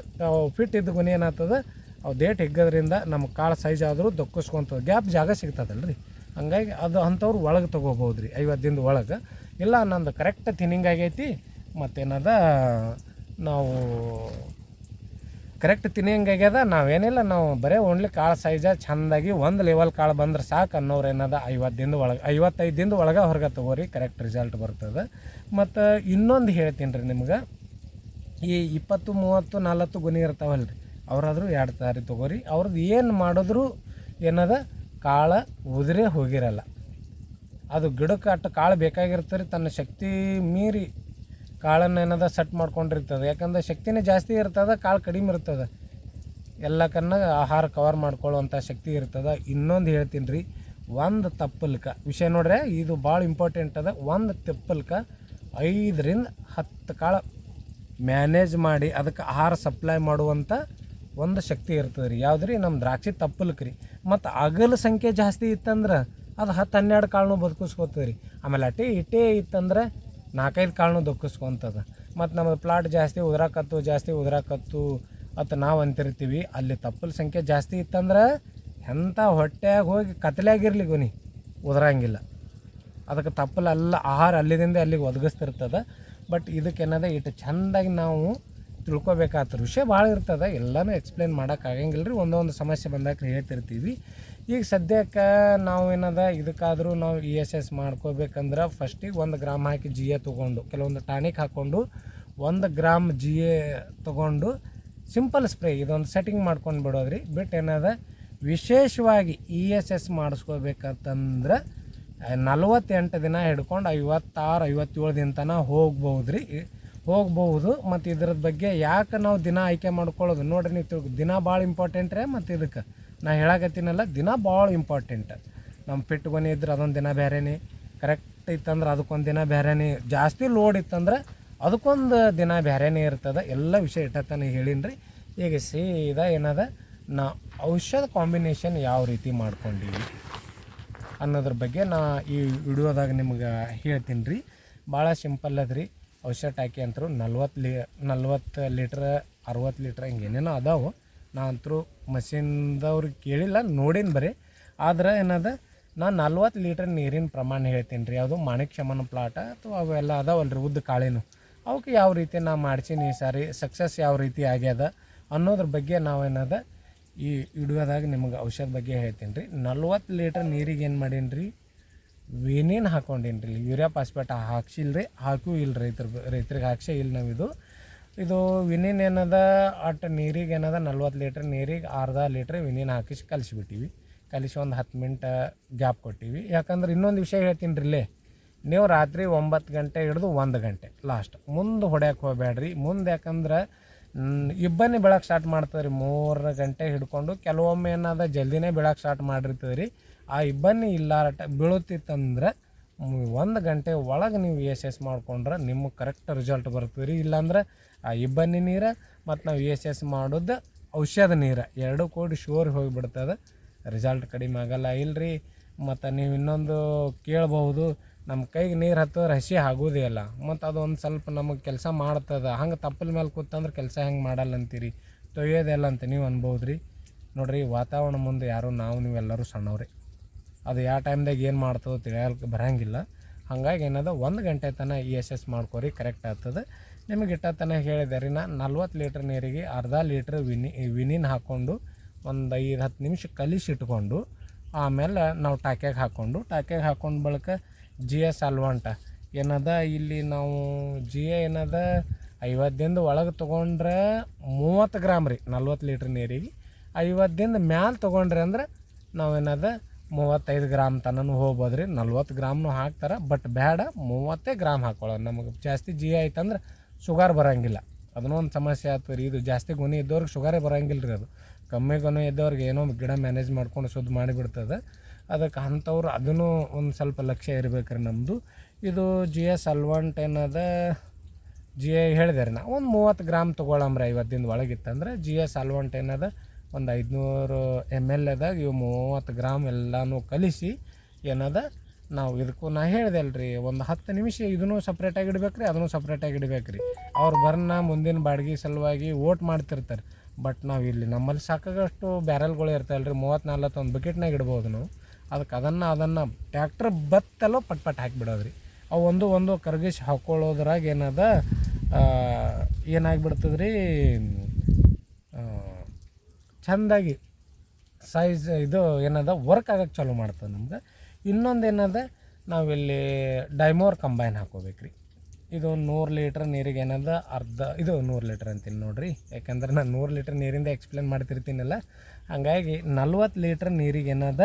ಫಿಟ್ ಇದ್ದ ಗೊನಿ ಏನಾಗ್ತದೆ ಅವು ಡೇಟ್ ಹಿಗ್ಗೋದ್ರಿಂದ ನಮ್ಮ ಕಾಳು ಸೈಜ್ ಆದರೂ ದೊಕ್ಕಿಸ್ಕೊತದೆ. ಗ್ಯಾಪ್ ಜಾಗ ಸಿಗ್ತದಲ್ಲ ರೀ ಹಂಗಾಗಿ ಅದು ಅಂಥವ್ರು ಒಳಗೆ ತೊಗೋಬೋದು ರೀ ಐವತ್ತು ದಿನದ ಒಳಗೆ. ಇಲ್ಲ ನಂದು ಕರೆಕ್ಟ್ ತಿನ್ನಿಂಗ್ ಆಗೈತಿ, ಮತ್ತೇನದ, ನಾವು ಕರೆಕ್ಟ್ ತಿನ್ನಂಗಾಗ್ಯದ ನಾವೇನಿಲ್ಲ, ನಾವು ಬರೇ ಓನ್ಲಿ ಕಾಳು ಸೈಜ ಚೆಂದಾಗಿ ಒಂದು ಲೆವೆಲ್ ಕಾಳು ಬಂದ್ರೆ ಸಾಕು ಅನ್ನೋರು ಏನದ? ಐವತ್ತು ದಿನದ ಒಳಗೆ, ಐವತ್ತೈದು ದಿನದ ಒಳಗೆ ಹೊರಗೆ ತಗೋರಿ ಕರೆಕ್ಟ್ ರಿಸಲ್ಟ್ ಬರ್ತದೆ. ಮತ್ತು ಇನ್ನೊಂದು ಹೇಳ್ತೀನಿ ರೀ ನಿಮ್ಗೆ. ಈ ಇಪ್ಪತ್ತು, ಮೂವತ್ತು, ನಲ್ವತ್ತು ಗುಣಿ ಇರ್ತಾವಲ್ಲ ರೀ ಅವರಾದರೂ ಎರಡು ತಾರಿ ತಗೋರಿ. ಅವ್ರದ್ದು ಏನು ಮಾಡಿದ್ರು ಏನದ? ಕಾಳು ಉದುರೇ ಹೋಗಿರಲ್ಲ. ಅದು ಗಿಡಕ್ಕೆ ಅಟ್ಟು ಕಾಳು ಬೇಕಾಗಿರ್ತಾರೆ, ತನ್ನ ಶಕ್ತಿ ಮೀರಿ ಕಾಳನ್ನು ಏನದ ಸೆಟ್ ಮಾಡ್ಕೊಂಡಿರ್ತದೆ. ಯಾಕಂದ್ರೆ ಶಕ್ತಿನೇ ಜಾಸ್ತಿ ಇರ್ತದೆ, ಕಾಳು ಕಡಿಮೆ ಇರ್ತದೆ. ಎಲ್ಲಕ್ಕನ್ನ ಆಹಾರ ಕವರ್ ಮಾಡ್ಕೊಳ್ಳುವಂಥ ಶಕ್ತಿ ಇರ್ತದೆ. ಇನ್ನೊಂದು ಹೇಳ್ತೀನಿ ರೀ ಒಂದು ತಪ್ಪಲ್ಕ. ವಿಷಯ ನೋಡ್ರೆ, ಇದು ಭಾಳ ಇಂಪಾರ್ಟೆಂಟ್ ಅದ. ಒಂದು ತಪ್ಪಲ್ಕ ಐದರಿಂದ ಹತ್ತು ಕಾಳು ಮ್ಯಾನೇಜ್ ಮಾಡಿ ಅದಕ್ಕೆ ಆಹಾರ ಸಪ್ಲೈ ಮಾಡುವಂಥ ಒಂದು ಶಕ್ತಿ ಇರ್ತದೆ ರೀ. ಯಾವ್ದು ರೀ ನಮ್ಮ ದ್ರಾಕ್ಷಿ ತಪ್ಪಲ್ಕ ರೀ ಮತ್ತು ಅಗಲ ಸಂಖ್ಯೆ ಜಾಸ್ತಿ ಇತ್ತಂದ್ರೆ ಅದು ಹತ್ತು ಹನ್ನೆರಡು ಕಾಳನ್ನೂ ಬದುಕಿಸ್ಕೋತದೆ ಆಮೇಲೆ ಅಟೇ ಇಟ್ಟೇ ಇತ್ತಂದ್ರೆ ನಾಲ್ಕೈದು ಕಾಳನ್ನು ದೊಕ್ಕಿಸ್ಕೊಂತದ. ಮತ್ತು ನಮ್ಮದು ಪ್ಲಾಟ್ ಜಾಸ್ತಿ ಉದ್ರಾಕತ್ತು ಜಾಸ್ತಿ ಉದ್ರಾಕತ್ತು ಅಂತ ನಾವು ಅಂತಿರ್ತೀವಿ. ಅಲ್ಲಿ ತಪ್ಪಲ ಸಂಖ್ಯೆ ಜಾಸ್ತಿ ಇತ್ತಂದ್ರೆ ಎಂಥ ಹೊಟ್ಟೆಯಾಗ ಹೋಗಿ ಕತ್ಲೆಯಾಗಿರ್ಲಿ ಗೊನಿ, ಉದರಂಗಿಲ್ಲ. ಅದಕ್ಕೆ ತಪ್ಪಲೆಲ್ಲ ಆಹಾರ ಅಲ್ಲಿದಿಂದ ಅಲ್ಲಿಗೆ ಒದಗಿಸ್ತಿರ್ತದೆ. ಬಟ್ ಇದಕ್ಕೇನದ ಇಟ್ಟು ಚೆಂದಾಗಿ ನಾವು ತಿಳ್ಕೊಬೇಕಾಗ್ತದೆ ವಿಷಯ ಭಾಳ ಇರ್ತದೆ. ಎಲ್ಲನೂ ಎಕ್ಸ್ಪ್ಲೇನ್ ಮಾಡೋಕ್ಕಾಗಂಗಿಲ್ಲ ರೀ ಒಂದೊಂದು ಸಮಸ್ಯೆ ಬಂದಾಗ ಹೇಳ್ತಿರ್ತೀವಿ. ಈಗ ಸದ್ಯಕ್ಕೆ ನಾವು ಏನದ, ಇದಕ್ಕಾದರೂ ನಾವು ಇ ಎಸ್ ಎಸ್ ಮಾಡ್ಕೋಬೇಕಂದ್ರೆ ಫಸ್ಟಿಗೆ ಒಂದು ಗ್ರಾಮ್ ಹಾಕಿ ಜಿ ಎ ತೊಗೊಂಡು, ಕೆಲವೊಂದು ಟಾನಿಕ್ ಹಾಕ್ಕೊಂಡು ಒಂದು ಗ್ರಾಮ್ ಜಿ ಎ ತೊಗೊಂಡು ಸಿಂಪಲ್ ಸ್ಪ್ರೇ ಇದೊಂದು ಸೆಟ್ಟಿಂಗ್ ಮಾಡ್ಕೊಂಡು ಬಿಡೋದ್ರಿ. ಬಿಟ್ಟು ಏನದ, ವಿಶೇಷವಾಗಿ ಇ ಎಸ್ ಎಸ್ ಮಾಡಿಸ್ಕೋಬೇಕಂತಂದ್ರೆ ನಲ್ವತ್ತೆಂಟು ದಿನ ಹಿಡ್ಕೊಂಡು ಐವತ್ತಾರು, ಐವತ್ತೇಳು ದಿನ ತನಕ ಹೋಗ್ಬೋದು ರೀ ಹೋಗ್ಬೋದು ಮತ್ತು ಇದ್ರ ಬಗ್ಗೆ ಯಾಕೆ ನಾವು ದಿನ ಆಯ್ಕೆ ಮಾಡ್ಕೊಳ್ಳೋದು? ನೋಡಿರಿ ನೀವು ತಿಳ್ಕೊ, ದಿನ ಭಾಳ ಇಂಪಾರ್ಟೆಂಟ್ ರೀ ಮತ್ತು ಇದಕ್ಕೆ. ನಾ ಹೇಳಾಕತ್ತೀನಲ್ಲ, ದಿನ ಭಾಳ ಇಂಪಾರ್ಟೆಂಟ್ ನಮ್ಮ ಪೆಟ್ಟುಗೊನೆ ಇದ್ರೆ ಅದೊಂದು ದಿನ ಬೇರೆನೇ ಕರೆಕ್ಟ್ ಇತ್ತಂದ್ರೆ ಅದಕ್ಕೊಂದು ದಿನ ಬೇರೆನೇ ಜಾಸ್ತಿ ಲೋಡ್ ಇತ್ತಂದ್ರೆ ಅದಕ್ಕೊಂದು ದಿನ ಬೇರೆನೇ ಇರ್ತದೆ. ಎಲ್ಲ ವಿಷಯ ಇಟ್ಟತನ ಹೇಳೀನಿ ರೀ ಈಗ ಸೀದಾ ಏನದ? ನಾ ಔಷಧ ಕಾಂಬಿನೇಷನ್ ಯಾವ ರೀತಿ ಮಾಡ್ಕೊಂಡೀವಿ ಅನ್ನೋದ್ರ ಬಗ್ಗೆ ನಾ ಈ ವಿಡಿಯೋದಾಗ ನಿಮ್ಗೆ ಹೇಳ್ತೀನಿ ರೀ ಭಾಳ ಸಿಂಪಲ್ ಅದ್ರಿ. ಔಷಧ ಟ್ಯಾಕಿ ಅಂತರೂ ನಲ್ವತ್ತು ಲೀ, ನಲ್ವತ್ತು ಲೀಟ್ರ್, ಅರವತ್ತು ಲೀಟ್ರ್ ಹಿಂಗೆ ಏನೇನೋ ಅದಾವು. ನಾ ಅಂತರೂ ಮಷಿನ್ದವ್ರಿಗೆ ಕೇಳಿಲ್ಲ, ನೋಡೀನಿ ಬರೀ. ಆದ್ರೆ ಏನದ, ನಾನು ನಲ್ವತ್ತು ಲೀಟ್ರ್ ನೀರಿನ ಪ್ರಮಾಣ ಹೇಳ್ತೀನಿ ರೀ. ಅದು ಮಾಣಿಕ್ ಶಮನ ಪ್ಲಾಟ ಅಥವಾ ಅವೆಲ್ಲ ಅದಾವಲ್ಲ ರೀ ಉದ್ದ ಕಾಳಿನು. ಅವಕ್ಕೆ ಯಾವ ರೀತಿ ನಾ ಮಾಡ್ಸೀನಿ ಈ ಸಾರಿ ಸಕ್ಸಸ್ ಯಾವ ರೀತಿ ಆಗ್ಯದ ಅನ್ನೋದ್ರ ಬಗ್ಗೆ ನಾವೇನದ, ಈ ಇಡುವುದಾಗ ನಿಮಗೆ ಔಷಧ ಬಗ್ಗೆ ಹೇಳ್ತೀನಿ ರೀ. ನಲ್ವತ್ತು ಲೀಟ್ರ್ ನೀರಿಗೆ ಏನು ಮಾಡೀನಿ ರೀ ವೇನೇನು ಹಾಕೊಂಡೀನಿ ರೀ. ಯೂರಿಯಾ ಪಾಸ್ಪೇಟ್ ಹಾಕ್ಸಿಲ್ಲ ರೀ ಹಾಕೂ ಇಲ್ಲ ರೈತರ, ರೈತರಿಗೆ ಹಾಕ್ಸೇ ಇಲ್ಲ ನಾವು ಇದು ವಿನಿನ್ ಏನದ? ಅಟ್ ನೀರಿಗೆ ಏನದ? ನಲ್ವತ್ತು ಲೀಟ್ರ್ ನೀರಿಗೆ ಅರ್ಧ ಲೀಟ್ರ್ ವಿನಿನ್ ಹಾಕಿಸಿ ಕಲಿಸಿಬಿಟ್ಟಿವಿ. ಕಲಿಸಿ ಒಂದು ಹತ್ತು ಮಿನಿಟ್ ಗ್ಯಾಪ್ ಕೊಟ್ಟಿವಿ. ಯಾಕಂದ್ರೆ ಇನ್ನೊಂದು ವಿಷಯ ಹೇಳ್ತೀನಿ ರೀ ನೀವು ರಾತ್ರಿ ಒಂಬತ್ತು ಗಂಟೆ ಹಿಡಿದು ಒಂದು ಗಂಟೆ ಲಾಸ್ಟ್ ಮುಂದೆ ಹೊಡ್ಯಕ್ಕೆ ಹೋಗಬೇಡ್ರಿ ಮುಂದೆ ಯಾಕಂದ್ರೆ ಇಬ್ಬನಿ ಬೆಳಕ್ಕೆ ಸ್ಟಾರ್ಟ್ ಮಾಡ್ತದೆ ರೀ ಮೂರು ಗಂಟೆ ಹಿಡ್ಕೊಂಡು ಕೆಲವೊಮ್ಮೆ ಏನಾದ? ಜಲ್ದಿನೇ ಬೆಳಕ್ಕೆ ಸ್ಟಾರ್ಟ್ ಮಾಡಿರ್ತದೆ ರೀ ಆ ಇಬ್ಬನಿ ಇಲ್ಲಾರಟ ಬೀಳುತ್ತಿತ್ತಂದ್ರೆ ಒಂದು ಗಂಟೆ ಒಳಗೆ ನೀವು ಎಸ್ ಎಸ್ ಮಾಡ್ಕೊಂಡ್ರೆ ನಿಮ್ಗೆ ಕರೆಕ್ಟ್ ರಿಸಲ್ಟ್ ಬರ್ತದೆ ರೀ ಇಲ್ಲಾಂದ್ರೆ ಆ ಇಬ್ಬನಿ ನೀರು ಮತ್ತು ನಾವು ಎಸ್ ಎಸ್ ಮಾಡೋದು ಔಷಧ ನೀರು. ಎರಡೂ ಕೂಡಿ ಶೋರ್ ಹೋಗಿಬಿಡ್ತದೆ. ರಿಸಲ್ಟ್ ಕಡಿಮೆ ಆಗಲ್ಲ. ಇಲ್ಲರಿ ಮತ್ತು ನೀವು ಇನ್ನೊಂದು ಕೇಳಬಹುದು ನಮ್ಮ ಕೈಗೆ ನೀರು ಹತ್ತಿದ್ರೆ ಹಸಿ ಆಗೋದೇ ಇಲ್ಲ. ಮತ್ತು ಅದೊಂದು ಸ್ವಲ್ಪ ನಮಗೆ ಕೆಲಸ ಮಾಡ್ತದೆ. ಹಂಗೆ ತಪ್ಪಲ ಮೇಲೆ ಕೂತಂದ್ರೆ ಕೆಲಸ ಹೆಂಗೆ ಮಾಡಲ್ಲ ಅಂತೀರಿ. ತೊಯ್ಯೋದೆಲ್ಲ ಅಂತ ನೀವು ಅನ್ಬೋದು ರೀ ನೋಡಿರಿ, ವಾತಾವರಣ ಮುಂದೆ ಯಾರು ನಾವು ನೀವೆಲ್ಲರೂ ಸಣ್ಣವ್ರಿ. ಅದು ಯಾವ ಟೈಮ್ದಾಗ ಏನು ಮಾಡ್ತದೋ ತಿಳಿಯಲ್ಕ ಬರಂಗಿಲ್ಲ. ಹಾಗಾಗಿ ಏನದ, ಒಂದು ಗಂಟೆ ತನಕ ಇ ಎಸ್ ಎಸ್ ಮಾಡ್ಕೋರಿ ಕರೆಕ್ಟ್ ಆಗ್ತದೆ. ನಿಮಗೆ ಇಟ್ಟ ತನಕ ಹೇಳಿದೆ ರೀ, ನಾ ನಲ್ವತ್ತು ಲೀಟ್ರ್ ನೀರಿಗೆ ಅರ್ಧ ಲೀಟ್ರ್ ವಿನಿ, ವಿನಿನ್ ಹಾಕ್ಕೊಂಡು ಒಂದು ಐದು ಹತ್ತು ನಿಮಿಷ ಕಲಿಸಿ ಇಟ್ಕೊಂಡು, ಆಮೇಲೆ ನಾವು ಟಾಕ್ಯಾಗ ಹಾಕ್ಕೊಂಡು ಟಾಕ್ಯಾಗ ಹಾಕ್ಕೊಂಡು ಬಳಿಕ ಜಿ ಎಸ್ ಅಲ್ವಂಟ ಏನದ ಇಲ್ಲಿ ನಾವು ಜಿ ಎ ಏನದ ಐವತ್ತು ದಿನದ ಒಳಗೆ ತೊಗೊಂಡ್ರೆ ಮೂವತ್ತು ಗ್ರಾಮ್ ರೀ, ನಲ್ವತ್ತು ಲೀಟ್ರ್ ನೀರಿಗೆ. ಐವತ್ತು ದಿನದ ಮ್ಯಾಲೆ ತೊಗೊಂಡ್ರಿ ಅಂದ್ರೆ ನಾವೇನದ ಮೂವತ್ತೈದು ಗ್ರಾಮ್ ತನೂ ಹೋಗ್ಬೋದು ರೀ ನಲ್ವತ್ತು ಗ್ರಾಮ್ನು ಹಾಕ್ತಾರೆ, ಬಟ್ ಬೇಡ ಮೂವತ್ತೇ ಗ್ರಾಮ್ ಹಾಕ್ಕೊಳ್ಳೋದು ನಮಗೆ ಜಾಸ್ತಿ ಜಿ ಆಯ್ತಂದ್ರೆ ಶುಗರ್ ಬರೋಂಗಿಲ್ಲ. ಅದನ್ನೂ ಒಂದು ಸಮಸ್ಯೆ ಆಯ್ತು ರೀ. ಇದು ಜಾಸ್ತಿ ಗುಣಿ ಇದ್ದವ್ರಿಗೆ ಶುಗರೇ ಬರೋಂಗಿಲ್ಲ ರೀ ಅದು. ಕಮ್ಮಿ ಗುಣ ಇದ್ದವ್ರಿಗೆ ಏನೋ ಗಿಡ ಮ್ಯಾನೇಜ್ ಮಾಡ್ಕೊಂಡು ಶುದ್ಧ ಮಾಡಿಬಿಡ್ತದೆ. ಅದಕ್ಕೆ ಅಂಥವ್ರು ಅದನ್ನು ಒಂದು ಸ್ವಲ್ಪ ಲಕ್ಷ್ಯ ಇರ್ಬೇಕು ರೀ ನಮ್ಮದು ಇದು ಜಿ ಎಸ್ ಅಲ್ವಂಟ್ ಏನದ? ಜಿ ಎ ಹೇಳಿದೆ ರೀ ನಾ. ಒಂದು ಮೂವತ್ತು ಗ್ರಾಮ್ ತೊಗೊಳಮ್ರಿ ದಿನದ ಒಳಗಿತ್ತಂದ್ರೆ ಜಿ ಎಸ್ ಅಲ್ವಂಟ್ ಏನದ? ಒಂದು ಐದುನೂರು ಎಂ ಎಲ್ ಎದಾಗ ಇವು ಮೂವತ್ತು ಗ್ರಾಮ್ ಎಲ್ಲನೂ ಕಲಿಸಿ ಏನದ? ನಾವು ಇದಕ್ಕೂ ನಾ ಹೇಳಿದೆ ಅಲ್ರಿ, ಒಂದು ಹತ್ತು ನಿಮಿಷ ಇದನ್ನು ಸಪ್ರೇಟಾಗಿ ಇಡ್ಬೇಕು ರೀ ಅದನ್ನು ಸಪ್ರೇಟಾಗಿ ಇಡ್ಬೇಕು ರೀ ಅವ್ರು ಬರ್ನ ಮುಂದಿನ ಬಾಡಿಗೆ ಸಲುವಾಗಿ ಓಟ್ ಮಾಡ್ತಿರ್ತಾರೆ. ಬಟ್ ನಾವು ಇಲ್ಲಿ ನಮ್ಮಲ್ಲಿ ಸಾಕಾಗಷ್ಟು ಬ್ಯಾರಲ್ಗಳು ಇರ್ತಾವಲ್ಲ ರೀ ಮೂವತ್ತು ಒಂದು ಬಕೆಟ್ನಾಗ ಇಡ್ಬೋದು ನಾವು. ಅದಕ್ಕೆ ಅದನ್ನು ಅದನ್ನು ಟ್ಯಾಕ್ಟ್ರ್ ಬತ್ತಲ್ಲೋ ಪಟ್ ಪಟ್ ಹಾಕಿಬಿಡೋದು ರೀ ಅವು ಒಂದು ಒಂದು ಕರ್ಗಿಸಿ ಹಾಕ್ಕೊಳ್ಳೋದ್ರಾಗ ಏನದ ಏನಾಗ್ಬಿಡ್ತದೆ ರೀ ಚೆಂದಾಗಿ ಸೈಜ್ ಇದು ಏನದ ವರ್ಕ್ ಆಗಕ್ಕೆ ಚಾಲೂ ಮಾಡ್ತದೆ ನಮ್ಗೆ. ಇನ್ನೊಂದು ಏನದ ನಾವಿಲ್ಲಿ ಡೈಮೋರ್ ಕಂಬೈನ್ ಹಾಕೋಬೇಕು ರೀ ಇದು ನೂರು ಲೀಟ್ರ್ ನೀರಿಗೆ ಏನದ, ಅರ್ಧ, ಇದು ನೂರು ಲೀಟ್ರ್ ಅಂತೀನಿ ನೋಡಿರಿ. ಯಾಕಂದ್ರೆ ನಾನು ನೂರು ಲೀಟ್ರ್ ನೀರಿಂದ ಎಕ್ಸ್ಪ್ಲೇನ್ ಮಾಡ್ತಿರ್ತೀನಲ್ಲ. ಹಾಗಾಗಿ ನಲ್ವತ್ತು ಲೀಟ್ರ್ ನೀರಿಗೆ ಏನದ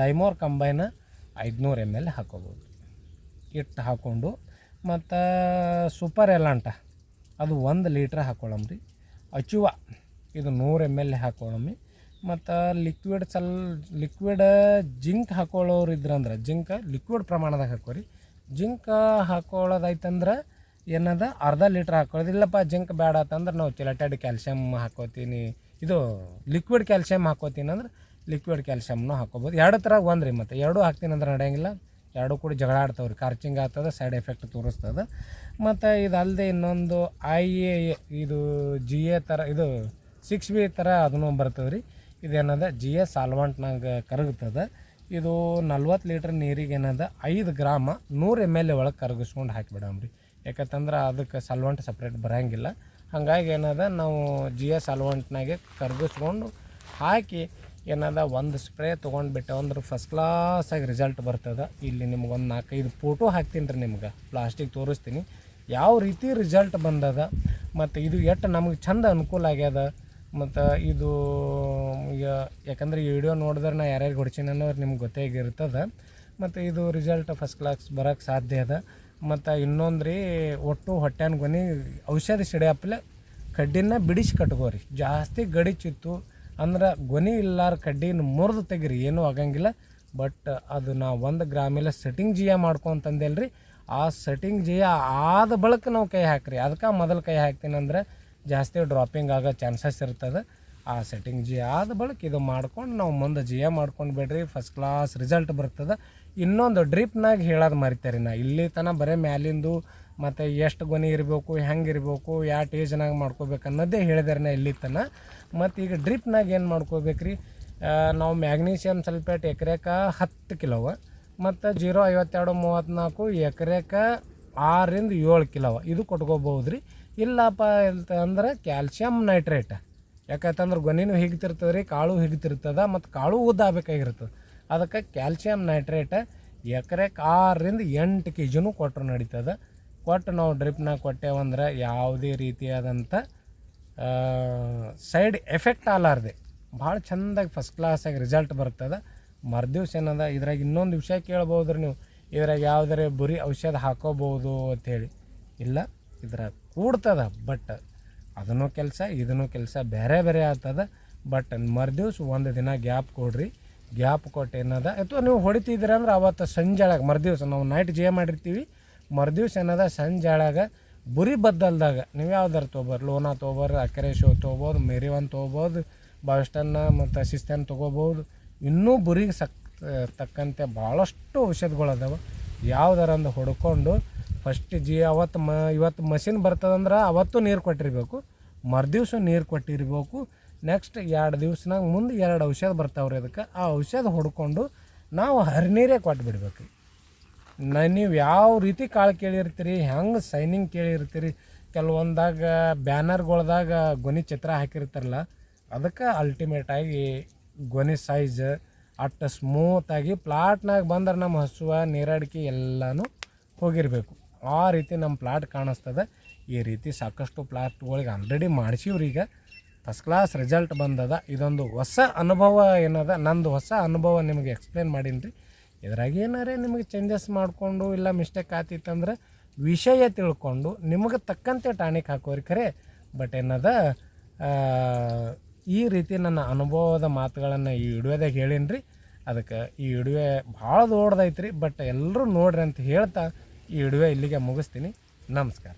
ಡೈಮೋರ್ ಕಂಬೈನ ಐದುನೂರು ಎಂ ಎಲ್ ಹಾಕೋಬೋದು. ಇಟ್ಟು ಹಾಕ್ಕೊಂಡು ಮತ್ತು ಸೂಪರ್ ಎಲಾಂಟ, ಅದು ಒಂದು ಲೀಟ್ರ್ ಹಾಕೊಳ್ಳಮ್ರಿ. ಅಚುವ ಇದು ನೂರು ಎಂ ಎಲ್ ಹಾಕೊಳ್ಳಮ್ಮಿ ಮತ್ತು ಲಿಕ್ವಿಡ್ ಸಲ್ ಲಿಕ್ವಿಡ್ ಜಿಂಕ್ ಹಾಕೊಳ್ಳೋರು ಇದ್ರಂದ್ರೆ, ಜಿಂಕ್ ಲಿಕ್ವಿಡ್ ಪ್ರಮಾಣದಾಗ ಹಾಕೋರಿ. ಜಿಂಕ್ ಹಾಕೊಳ್ಳೋದಾಯ್ತಂದ್ರೆ ಏನದ? ಅರ್ಧ ಲೀಟ್ರ್ ಹಾಕೊಳ್ಳೋದು. ಇಲ್ಲಪ್ಪ, ಜಿಂಕ್ ಬೇಡ ಅಂತಂದ್ರೆ ನಾವು ಚಿಲಟೆಡ್ ಕ್ಯಾಲ್ಸಿಯಮ್ ಹಾಕೋತೀನಿ. ಇದು ಲಿಕ್ವಿಡ್ ಕ್ಯಾಲ್ಸಿಯಮ್ ಹಾಕೋತೀನಿ ಅಂದ್ರೆ ಲಿಕ್ವಿಡ್ ಕ್ಯಾಲ್ಸಿಯಮ್ನು ಹಾಕೋಬೋದು. ಎರಡು ಥರ ಒಂದು ರೀ ಮತ್ತು. ಎರಡೂ ಹಾಕ್ತೀನಿ ಅಂದ್ರೆ ನಡೆಯಂಗಿಲ್ಲ. ಎರಡೂ ಕೂಡ ಜಗಳ ಆಡ್ತಾವ್ರಿ. ಖರ್ಚಿಂಗ್ ಆಗ್ತದೆ ಸೈಡ್ ಎಫೆಕ್ಟ್ ತೋರಿಸ್ತದೆ. ಮತ್ತು ಇದಲ್ಲದೆ ಇನ್ನೊಂದು ಐ ಎ ಇದು ಜಿ ಎ ಥರ ಇದು ಸಿಕ್ಸ್ ಬಿ ಥರ ಅದನ್ನು ಬರ್ತದೆ ರೀ ಇದೇನದ ಜಿ ಎಸ್ ಸಾಲ್ವಂಟ್ನಾಗ ಕರಗ್ತದೆ ಇದು ನಲ್ವತ್ತು ಲೀಟ್ರ್ ನೀರಿಗೆ ಏನದ? ಐದು ಗ್ರಾಮ ನೂರು ಎಂ ಎಲ್ ಒಳಗೆ ಕರಗಿಸ್ಕೊಂಡು ಹಾಕಿಬಿಡಮ್ರಿ. ಯಾಕಂತಂದ್ರೆ ಅದಕ್ಕೆ ಸಲ್ವಂಟ್ ಸಪ್ರೇಟ್ ಬರೋಂಗಿಲ್ಲ. ಹಾಗಾಗಿ ಏನದ? ನಾವು ಜಿ ಎಸ್ ಅಲ್ವಂಟ್ನಾಗೆ ಕರಗಿಸ್ಕೊಂಡು ಹಾಕಿ ಏನದ? ಒಂದು ಸ್ಪ್ರೇ ತೊಗೊಂಡ್ಬಿಟ್ಟು ಅಂದ್ರೆ ಫಸ್ಟ್ ಕ್ಲಾಸಾಗಿ ರಿಸಲ್ಟ್ ಬರ್ತದೆ. ಇಲ್ಲಿ ನಿಮ್ಗೆ ಒಂದು ನಾಲ್ಕೈದು ಫೋಟೋ ಹಾಕ್ತೀನಿ ರೀ ನಿಮ್ಗೆ. ಪ್ಲಾಸ್ಟಿಕ್ ತೋರಿಸ್ತೀನಿ. ಯಾವ ರೀತಿ ರಿಸಲ್ಟ್ ಬಂದದ? ಮತ್ತು ಇದು ಎಷ್ಟು ನಮಗೆ ಚಂದ ಅನುಕೂಲ ಆಗ್ಯದ? ಮತ್ತು ಇದು ಈಗ ಯಾಕಂದ್ರೆ ಈ ವಿಡಿಯೋ ನೋಡಿದ್ರೆ ನಾ ಯಾರ್ಯಾರು ಹೊಡ್ಸೀನಿ ಅನ್ನೋರು ನಿಮ್ಗೆ ಗೊತ್ತೇ ಆಗಿರ್ತದೆ. ಮತ್ತು ಇದು ರಿಸಲ್ಟ್ ಫಸ್ಟ್ ಕ್ಲಾಸ್ ಬರೋಕ್ಕೆ ಸಾಧ್ಯ ಅದ. ಮತ್ತು ಇನ್ನೊಂದು ರೀ ಒಟ್ಟು ಹೊಟ್ಟೆನ ಗೊನಿ ಔಷಧಿ ಸಿಡಿಯಪ್ಪಲೆ ಕಡ್ಡಿನ ಬಿಡಿಸಿ ಕಟ್ಕೋರಿ ಜಾಸ್ತಿ ಗಡಿಚಿತ್ತು ಅಂದ್ರೆ ಗೊನಿ ಇಲ್ಲಾರ ಕಡ್ಡಿನ ಮುರಿದು ತೆಗಿರಿ, ಏನೂ ಆಗಂಗಿಲ್ಲ. ಬಟ್ ಅದು ನಾವು ಒಂದು ಗ್ರಾಮಿಲ್ಲ ಸೆಟ್ಟಿಂಗ್ ಜಿಯ ಮಾಡ್ಕೊಂತಂದೇಲ್ರಿ ಆ ಸೆಟ್ಟಿಂಗ್ ಜಿಯ ಆದ ಬಳಿಕ ನಾವು ಕೈ ಹಾಕ್ರಿ. ಅದಕ್ಕೆ ಮೊದಲು ಕೈ ಹಾಕ್ತೀನಿ ಅಂದ್ರೆ ಜಾಸ್ತಿ ಡ್ರಾಪಿಂಗ್ ಆಗೋ ಚಾನ್ಸಸ್ ಇರ್ತದೆ. ಆ ಸೆಟ್ಟಿಂಗ್ ಜಿ ಆದ ಬಳಿಕ ಇದು ಮಾಡ್ಕೊಂಡು ನಾವು ಮುಂದೆ ಜಿ ಎ ಮಾಡ್ಕೊಂಡು ಬಿಡ್ರಿ ಫಸ್ಟ್ ಕ್ಲಾಸ್ ರಿಸಲ್ಟ್ ಬರ್ತದೆ. ಇನ್ನೊಂದು ಡ್ರಿಪ್ನಾಗ ಹೇಳೋದು ಮರಿತಾರೆ ನಾ. ಇಲ್ಲಿ ತನಕ ಬರೀ ಮ್ಯಾಲಿಂದು ಮತ್ತು ಎಷ್ಟು ಗೊನೆ ಇರಬೇಕು, ಹೆಂಗೆ ಇರಬೇಕು ಯಾವ ಟೇಜ್ನಾಗ ಮಾಡ್ಕೋಬೇಕು ಅನ್ನೋದೇ ಹೇಳಿದಾರೆ ನಾ ಇಲ್ಲಿ ತನಕ. ಮತ್ತು ಈಗ ಡ್ರಿಪ್ನಾಗ ಏನು ಮಾಡ್ಕೋಬೇಕು ರೀ ನಾವು ಮ್ಯಾಗ್ನೀಷಿಯಮ್ ಸಲ್ಫೇಟ್ ಎಕರೆಕ ಹತ್ತು ಕಿಲೋವ ಮತ್ತು ಜೀರೋ ಐವತ್ತೆರಡು ಮೂವತ್ತ್ನಾಲ್ಕು ಎಕರೆಕ ಆರರಿಂದ ಏಳು ಕಿಲೋವ ಇದು ಕೊಟ್ಕೋಬಹುದು ರೀ ಇಲ್ಲಪ್ಪ ಅಂತ ಅಂದ್ರೆ ಕ್ಯಾಲ್ಸಿಯಂ ನೈಟ್ರೇಟ್. ಯಾಕಂತಂದ್ರೆ ಗೊನೆನೂ ಹಿಗ್ತಿರ್ತದೆ ರೀ, ಕಾಳು ಹಿಗ್ತಿರ್ತದೆ, ಮತ್ತು ಕಾಳು ಉದ್ದ ಆಗಬೇಕಾಗಿರ್ತದೆ. ಅದಕ್ಕೆ ಕ್ಯಾಲ್ಸಿಯಂ ನೈಟ್ರೇಟ್ ಎಕರೆಗೆ ಆರರಿಂದ ಎಂಟು ಕೆ ಜಿನೂ ಕೊಟ್ಟರು ನಡೀತದೆ. ಕೊಟ್ಟು ನಾವು ಡ್ರಿಪ್ನಾಗ ಕೊಟ್ಟೇವಂದ್ರೆ ಯಾವುದೇ ರೀತಿಯಾದಂಥ ಸೈಡ್ ಎಫೆಕ್ಟ್ ಆಲಾರ್ದೆ ಭಾಳ ಚೆಂದಾಗಿ ಫಸ್ಟ್ ಕ್ಲಾಸಾಗಿ ರಿಸಲ್ಟ್ ಬರ್ತದೆ. ಮರ್ದಿವ್ಸ ಏನದ, ಇದ್ರಾಗ ಇನ್ನೊಂದು ವಿಷಯ ಕೇಳ್ಬೋದು ನೀವು. ಇದ್ರಾಗ ಯಾವುದಾರೆ ಬರೀ ಔಷಧ ಹಾಕೋಬೋದು ಅಂಥೇಳಿ ಇಲ್ಲ. ಇದ್ರಾಗ ಕೂಡ್ತದ ಬಟ್ ಅದನ್ನು ಕೆಲಸ, ಇದನ್ನು ಕೆಲಸ ಬೇರೆ ಬೇರೆ ಆಗ್ತದ. ಬಟ್ ಮರ್ದಿವ್ಸ ಒಂದು ದಿನ ಗ್ಯಾಪ್ ಕೊಡ್ರಿ. ಗ್ಯಾಪ್ ಕೊಟ್ಟು ಏನದ, ಅಥವಾ ನೀವು ಹೊಡಿತಿದ್ದೀರ ಅಂದ್ರೆ ಅವತ್ತು ಸಂಜೆಳಗೆ ಮರ್ದಿವ್ಸ ನಾವು ನೈಟ್ ಜೇ ಮಾಡಿರ್ತೀವಿ. ಮರ್ದಿವ್ಸ ಏನದ, ಸಂಜೆಳಗೆ ಬುರಿ ಬದ್ದಲ್ದಾಗ, ನೀವು ಯಾವ್ದಾರ ತೊಗೋಬೋದು, ಲೋನ ತೊಗೋಬೋದು ಅಕ್ಕರೆ ಶೋ ತೊಗೋಬೋದು, ಮೇರಿವನ್ ತೊಗೋಬೋದು ಬಾಸ್ಟನ್ನ ಮತ್ತು ಶಿಸ್ತನ್ ತೊಗೋಬೋದು, ಇನ್ನೂ ಬುರಿಗೆ ಸಕ್, ತಕ್ಕಂತೆ ಭಾಳಷ್ಟು ಔಷಧಗಳು ಅದಾವೆ. ಯಾವ್ದಾರ ಹೊಡ್ಕೊಂಡು ಫಸ್ಟ್ ಜಿ ಅವತ್ತು ಮ, ಇವತ್ತು ಮಷಿನ್ ಬರ್ತದಂದ್ರೆ ಅವತ್ತು ನೀರು ಕೊಟ್ಟಿರಬೇಕು. ಮರುದಿವ್ಸ ನೀರು ಕೊಟ್ಟಿರ್ಬೇಕು. ನೆಕ್ಸ್ಟ್ ಎರಡು ದಿವ್ಸನಾಗ ಮುಂದೆ ಎರಡು ಔಷಧ ಬರ್ತಾವ್ರಿ ಅದಕ್ಕೆ. ಆ ಔಷಧ ಹೊಡ್ಕೊಂಡು ನಾವು ಹರಿನೀರೇ ಕೊಟ್ಟು ಬಿಡ್ಬೇಕು ನ, ನೀವು ಯಾವ ರೀತಿ ಕಾಳು ಕೇಳಿರ್ತೀರಿ, ಹೆಂಗೆ ಸೈನಿಂಗ್ ಕೇಳಿರ್ತೀರಿ, ಕೆಲವೊಂದಾಗ ಬ್ಯಾನರ್ಗಳ್ದಾಗ ಗೊನಿ ಚಿತ್ರ ಹಾಕಿರ್ತಾರಲ್ಲ, ಅದಕ್ಕೆ ಅಲ್ಟಿಮೇಟಾಗಿ ಗೊನಿ ಸೈಜ್ ಅಟ್ಟ ಸ್ಮೂತಾಗಿ ಪ್ಲಾಟ್ನಾಗ ಬಂದ್ರೆ ನಮ್ಮ ಹಸುವ, ನೀರಾಡಿಕೆ ಎಲ್ಲನೂ ಹೋಗಿರಬೇಕು. ಆ ರೀತಿ ನಮ್ಮ ಪ್ಲಾಟ್ ಕಾಣಿಸ್ತದೆ. ಈ ರೀತಿ ಸಾಕಷ್ಟು ಪ್ಲಾಟ್ಗಳಿಗೆ ಆಲ್ರೆಡಿ ಮಾಡಿಸಿವ್ರಿ ಈಗ. ಫಸ್ಟ್ ಕ್ಲಾಸ್ ರಿಸಲ್ಟ್ ಬಂದದ. ಇದೊಂದು ಹೊಸ ಅನುಭವ ಏನದ? ನಂದು ಹೊಸ ಅನುಭವ ನಿಮಗೆ ಎಕ್ಸ್ಪ್ಲೇನ್ ಮಾಡೀನಿ ರೀ ಇದ್ರಾಗ ಏನಾರೇ ನಿಮಗೆ ಚೇಂಜಸ್ ಮಾಡಿಕೊಂಡು ಇಲ್ಲ ಮಿಸ್ಟೇಕ್ ಆತಿತ್ತಂದ್ರೆ ವಿಷಯ ತಿಳ್ಕೊಂಡು ನಿಮಗೆ ತಕ್ಕಂತೆ ಟಾನಿಕ್ ಹಾಕೋರಿ ಖರೆ. ಬಟ್ ಏನದ? ಈ ರೀತಿ ನನ್ನ ಅನುಭವದ ಮಾತುಗಳನ್ನು ಈ ವಿಡಿಯೋದಾಗ ಹೇಳೀನಿ ರೀ ಅದಕ್ಕೆ ಈ ವಿಡಿಯೋ ಭಾಳ ದೊಡ್ಡದೈತ್ರಿ. ಬಟ್ ಎಲ್ಲರೂ ನೋಡ್ರಿ ಅಂತ ಹೇಳ್ತಾ ಈ ವಿಡಿಯೋ ಇಲ್ಲಿಗೆ ಮುಗಿಸ್ತೀನಿ. ನಮಸ್ಕಾರ.